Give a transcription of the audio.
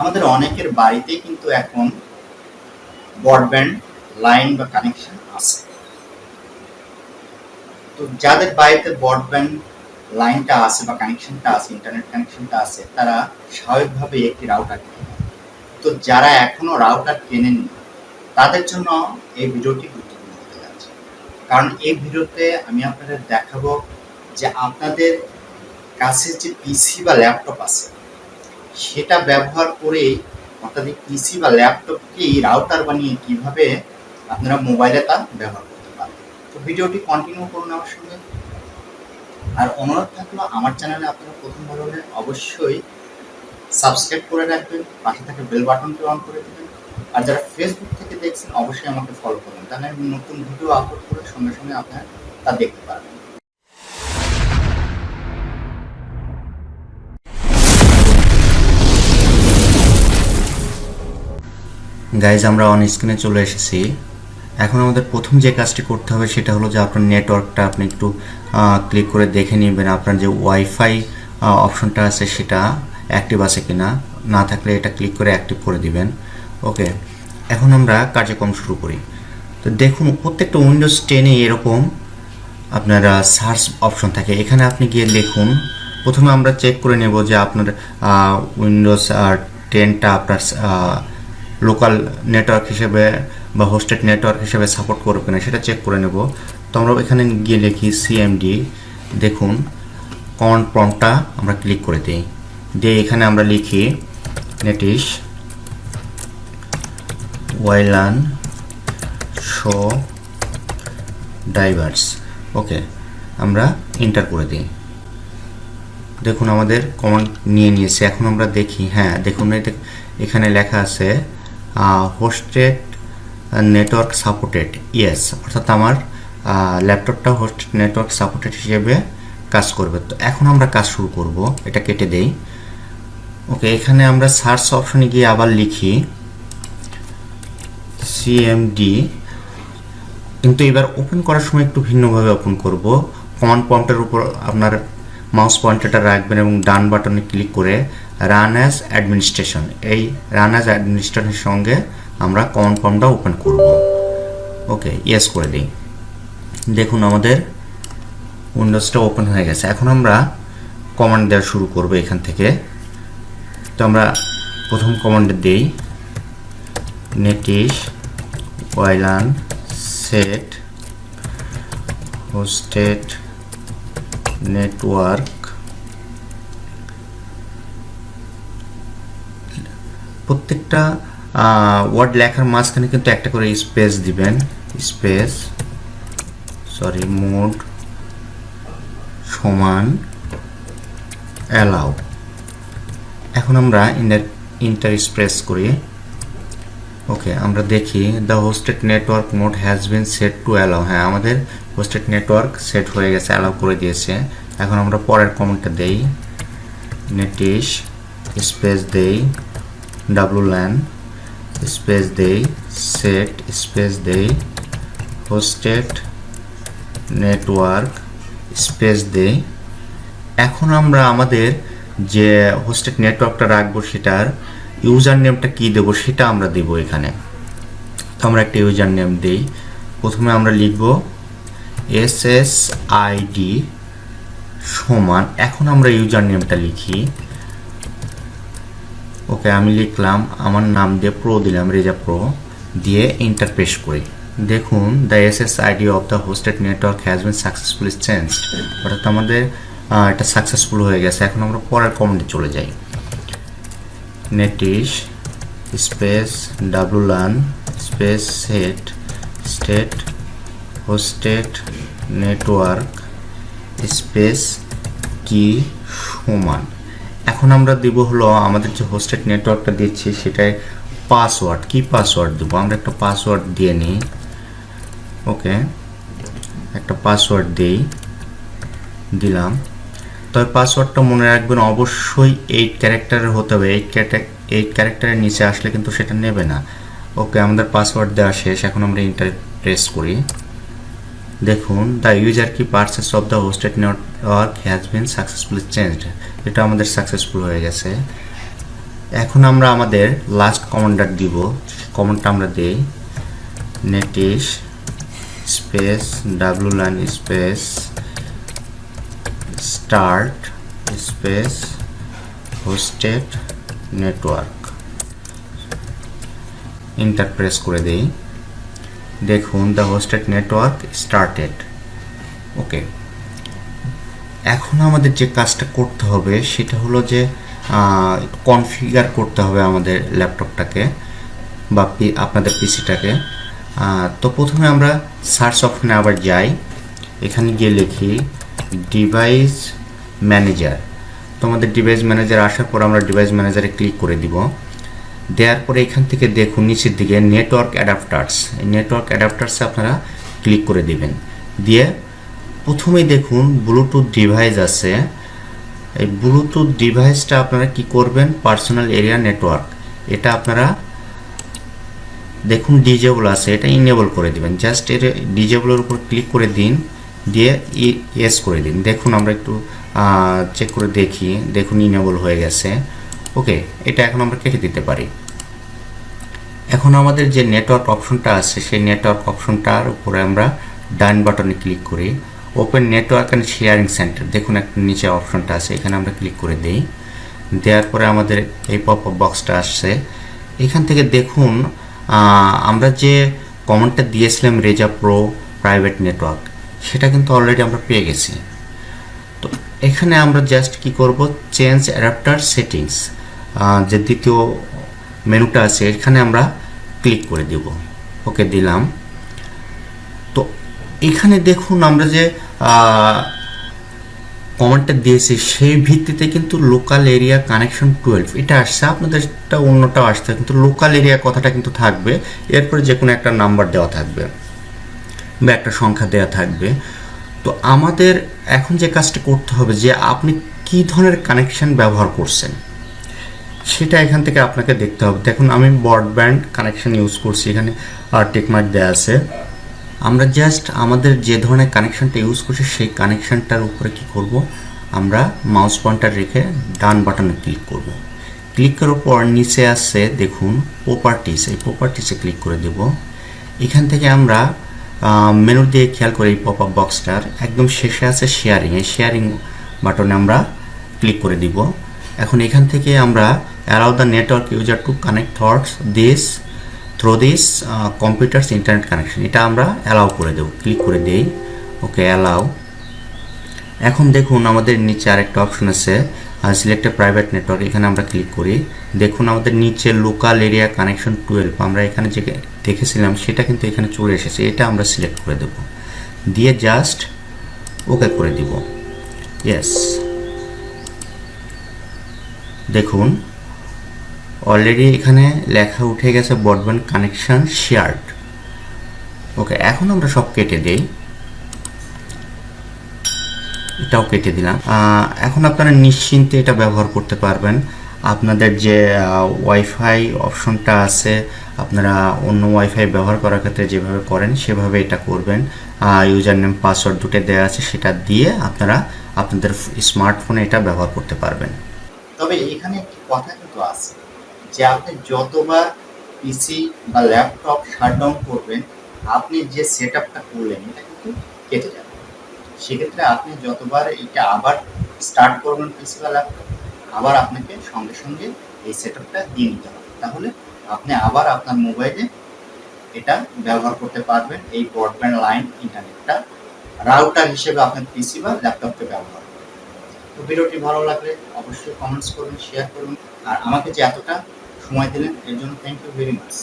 আমাদের অনেকের বাড়িতে কিন্তু এখন ব্রডব্যান্ড লাইন বা কানেকশন আছে। তো যাদের বাড়িতে ব্রডব্যান্ড লাইনটা আছে বা কানেকশনটা আছে ইন্টারনেট কানেকশনটা আছে, তারা স্বাভাবিকভাবে একটি রাউটার কেনে তো যারা এখনও রাউটার কেনেননি, তাদের জন্য এই ভিডিওটি গুরুত্বপূর্ণ হতে যাচ্ছে। কারণ এই ভিডিওতে আমি আপনাদের দেখাবো যে আপনাদের কাছে যে পিসি বা ল্যাপটপ আছে সেটা ব্যবহার করে অর্থাৎ পিসি বা ল্যাপটপকেই রাউটার বানিয়ে কীভাবে আপনারা মোবাইলে তা ব্যবহার করতে পারেন তো ভিডিওটি কন্টিনিউ করুন আমার সঙ্গে। আর অনুরোধ থাকল, আমার চ্যানেলে আপনারা প্রথম ভালো হলে অবশ্যই সাবস্ক্রাইব করে রাখবেন, পাশে থাকা বেল বাটনটি অন করে দেবেন। আর যারা ফেসবুক থেকে দেখছেন, অবশ্যই আমাকে ফলো করবেন। তাহলে আমি নতুন ভিডিও আপলোড করে সঙ্গে সঙ্গে আপনারা তা দেখতে পারবেন। গাইজ আমরা অন স্ক্রিনে চলে এসেছি। এখন আমাদের প্রথম যে কাজটি করতে হবে সেটা হলো যে আপনার নেটওয়ার্কটা আপনি একটু ক্লিক করে দেখে নেবেন আপনার যে ওয়াইফাই অপশনটা আছে সেটা অ্যাক্টিভ আছে কিনা। না থাকলে এটা ক্লিক করে অ্যাক্টিভ করে দিবেন। ওকে এখন আমরা কার্যক্রম শুরু করি। তো দেখুন, প্রত্যেকটা উইন্ডোজ টেনে এরকম আপনার সার্চ অপশন থাকে। এখানে আপনি গিয়ে লিখুন। প্রথমে আমরা চেক করে নেব যে আপনার উইন্ডোজ টেনটা আপনার লোকাল নেটওয়ার্ক হিসেবে বা হোস্টেড নেটওয়ার্ক হিসেবে সাপোর্ট করবে কিনা সেটা চেক করে নেব। তো আমরা এখানে গিয়ে লিখি সিএমডি দেখুন কমান্ড প্রম্পটটা আমরা ক্লিক করে দিই। দিয়ে এখানে আমরা লিখি নেটিশ ওয়াইলান শো ডাইভার্স ওকে আমরা এন্টার করে দিই। দেখুন আমাদের কমান্ড নিয়ে নিয়েছে। এখন আমরা দেখি হ্যাঁ দেখুন এখানে লেখা আছে হোস্টেড নেটওয়ার্ক সাপোর্টেড ইয়েস অর্থাৎ আমার ল্যাপটপটা হোস্টেড নেটওয়ার্ক সাপোর্টেড হিসেবে কাজ করবে। তো এখন আমরা কাজ শুরু করব, এটা কেটে দেই। ওকে এখানে আমরা সার্চ অপশনে গিয়ে আবার লিখি সিএমডি কিন্তু এবার ওপেন করার সময় একটু ভিন্নভাবে ওপেন করব। কমান্ড পয়েন্টের উপর আপনার মাউস পয়েন্টারটা রাখবেন এবং ডান বাটনে ক্লিক করে রান অ্যাজ অ্যাডমিনিস্ট্রেশন এই রান অ্যাজ অ্যাডমিনিস্ট্রেশনের সঙ্গে আমরা কমান্ড ফর্মটা ওপেন করব। ওকে ইয়েস করে দিই। দেখুন আমাদের উইন্ডোজটা ওপেন হয়ে গেছে। এখন আমরা কমান্ড দেওয়া শুরু করব এখান থেকে। তো আমরা প্রথম কমান্ডে দেই। Netsh wlan set hosted network প্রত্যেকটা ওয়ার্ড লেখার মাঝখানে কিন্তু একটা করে স্পেস দিবেন। স্পেস সরি মোড সমান অ্যালাউ এখন আমরা ইন্টার ইন্টার স্প্রেস করি। ওকে আমরা দেখি the hosted network mode has been set to allow হ্যাঁ আমাদের হোস্টেড নেটওয়ার্ক সেট হয়ে গেছে অ্যালাউ করে দিয়েছে। এখন আমরা পরের কমেন্টটা দেই। নেটিশ স্পেস দেই। ল্যান স্পেস দেই সেট স্পেস দেই হোস্টেড নেটওয়ার্ক স্পেস দেই এখন আমরা আমাদের যে হোস্টেড নেটওয়ার্কটা রাখব সেটার ইউজার নেমটা কী দেবো সেটা আমরা দেবো এখানে। তো আমরা একটা ইউজার নেম দিই। প্রথমে আমরা লিখব এস এস আইডি সমান, এখন আমরা ইউজার নেমটা লিখি। ওকে আমি লিখলাম, আমার নাম দিয়ে প্রো দিলাম রেজা প্রো দিয়ে প্রেস করি। দেখুন the S S ID of the hosted network has been successfully change অর্থাৎ আমাদের এটা সাকসেসফুল হয়ে গেছে। এখন আমরা পরের কমেন্টে চলে যাই। Netsh space W lan space set state hosted network space key সমান এখন আমরা দিব হলো আমাদের যে হোস্টেড নেটওয়ার্কটা দিচ্ছি সেটাই পাসওয়ার্ড কি পাসওয়ার্ড দেবো? আমরা একটা পাসওয়ার্ড দিয়ে নিই। ওকে। একটা পাসওয়ার্ড দিই। দিলাম। তবে পাসওয়ার্ডটা মনে রাখবেন, অবশ্যই এইট ক্যারেক্টারের হতে হবে। এইট এইট ক্যারেক্টারের নিচে আসলে কিন্তু সেটা নেবে না। ওকে, আমাদের পাসওয়ার্ড দেওয়া শেষ। এখন আমরা ইন্টার প্রেস করি। দেখুন the user key passes of the hosted network has been successfully changed এটা আমাদের সাকসেসফুল হয়ে গেছে। এখন আমরা আমাদের লাস্ট কমান্ডার দিব। কমান্ডটা আমরা দেই netsh space W lan space start space hosted network enter press করে দেই। দেখুন the hosted network started okay এখন আমাদের যে কাজটা করতে হবে, সেটা হলো যে কনফিগার করতে হবে আমাদের ল্যাপটপটাকে বা আপনাদের পিসিটাকে। তো প্রথমে আমরা সার্চ অপশনে আবার যাই। এখানে গিয়ে লিখি ডিভাইস ম্যানেজার তোমাদের ডিভাইস ম্যানেজার আসার পর আমরা ডিভাইস ম্যানেজারে ক্লিক করে দিব। দেওয়ার পরে এখান থেকে দেখুন নিচের দিকে নেটওয়ার্ক অ্যাডাপ্টার্স এই নেটওয়ার্ক অ্যাডাপ্টার্সে আপনারা ক্লিক করে দিবেন। দিয়ে প্রথমেই দেখুন ব্লুটুথ ডিভাইস আছে। এই ব্লুটুথ ডিভাইসটা আপনারা কি করবেন? পার্সোনাল এরিয়া নেটওয়ার্ক এটা আপনারা দেখুন ডিজেবল আছে। এটা ইনেবল করে দিবেন। জাস্ট এর ডিজেবলের উপর ক্লিক করে দিন। দিয়ে ইয়েস করে দিন। দেখুন আমরা একটু চেক করে দেখি। দেখুন ইনেবল হয়ে গেছে। ওকে এটা এখন আমরা কেটে দিতে পারি। এখন আমাদের যে নেটওয়ার্ক অপশনটা আছে, সেই নেটওয়ার্ক অপশনটার উপরে আমরা ডান বাটনে ক্লিক করি। Open network and sharing centre দেখুন একটা নিচে অপশনটা আছে, এখানে আমরা ক্লিক করে দিই। দেওয়ার পরে আমাদের এই পপ আপ বক্সটা আসছে। এখান থেকে দেখুন আমরা যে কমেন্টটা দিয়েছিলাম রেজা প্রো প্রাইভেট নেটওয়ার্ক সেটা কিন্তু অলরেডি আমরা পেয়ে গেছি। তো এখানে আমরা জাস্ট কি করব? চেঞ্জ অ্যাডাপ্টার সেটিংস যে দ্বিতীয় মেনুটা আছে, এখানে আমরা ক্লিক করে দিব। ওকে দিলাম। এখানে দেখুন আমরা যে কমেন্টটা দিয়েছি, সেই ভিত্তিতে কিন্তু লোকাল এরিয়া কানেকশন টুয়েলভ এটা আসছে, আপনাদেরটা অন্যটাও আসছে, কিন্তু লোকাল এরিয়া কথাটা কিন্তু থাকবে। এরপরে যে কোনো একটা নাম্বার দেওয়া থাকবে বা একটা সংখ্যা দেওয়া থাকবে। তো আমাদের এখন যে কাজটা করতে হবে, যে আপনি কি ধরনের কানেকশন ব্যবহার করছেন, সেটা এখান থেকে আপনাকে দেখতে হবে। দেখুন, আমি ব্রডব্যান্ড কানেকশন ইউজ করছি, এখানে টেকমার্ক দেওয়া আছে। আমরা জাস্ট আমাদের যে ধরনের কানেকশনটা ইউজ করছি, সেই কানেকশানটার উপরে কি করব? আমরা মাউস পয়েন্টার রেখে ডান বাটনে ক্লিক করব। ক্লিক করার পর নিচে আসছে দেখুন প্রপার্টিস এই প্রপার্টিসে ক্লিক করে দেব। এখান থেকে আমরা মেনু দিয়ে খেয়াল করি এই পপ আপ বক্সটার একদম শেষে আছে শেয়ারিং এই শেয়ারিং বাটনে আমরা ক্লিক করে দিব। এখন এখান থেকে আমরা allow the network user to connect thoughts this through this computer's internet connection এটা আমরা অ্যালাউ করে দেব। ক্লিক করে দিই। ওকে অ্যালাউ এখন দেখুন আমাদের নিচে আরেকটা অপশন আছে সিলেক্ট প্রাইভেট নেটওয়ার্ক এখানে আমরা ক্লিক করি। দেখুন আমাদের নিচে লোকাল এরিয়া কানেকশন টুয়েলভ আমরা এখানে যে দেখেছিলাম সেটা কিন্তু এখানে চলে এসেছে। এটা আমরা সিলেক্ট করে দেব। দিয়ে জাস্ট ওকে করে দিব। ইয়েস দেখুন। অলরেডি এখানে লেখা উঠে গেছে ব্রডব্যান্ড কানেকশন শেয়ার্ড ওকে এখন আমরা সব কেটে দিই। এটাও কেটে দিলাম। এখন আপনারা নিশ্চিন্তে এটা ব্যবহার করতে পারবেন। আপনাদের যে ওয়াইফাই অপশনটা আছে, আপনারা অন্য ওয়াইফাই ব্যবহার করার ক্ষেত্রে যেভাবে করেন, সেভাবে এটা করবেন। ইউজার নেম পাসওয়ার্ড দুটো দেওয়া আছে, সেটা দিয়ে আপনারা আপনাদের স্মার্টফোনে এটা ব্যবহার করতে পারবেন। তবে এখানে একটি কথা কিন্তু আছে। যে আপনি যতবার পিসি বা ল্যাপটপ শাটডাউন করবেন, আপনি যে সেট আপটা করলেন, এটা কিন্তু কেটে যাবে। সেক্ষেত্রে আপনি যতবার এটা আবার স্টার্ট করবেন পিসি বা ল্যাপটপ আবার আপনাকে সঙ্গে সঙ্গে এই সেট আপটা দিয়ে নিতে হবে। তাহলে আপনি আবার আপনার মোবাইলে এটা ব্যবহার করতে পারবেন, এই ব্রডব্যান্ড লাইন ইন্টারনেটটা রাউটার হিসেবে আপনার পিসি বা ল্যাপটপকে ব্যবহার তো ভিডিওটি ভালো লাগলে অবশ্যই কমেন্টস করবেন শেয়ার করুন আর আমাকে যে এতটা সময় দিলেন এর জন্য থ্যাংক ইউ ভেরি মাচ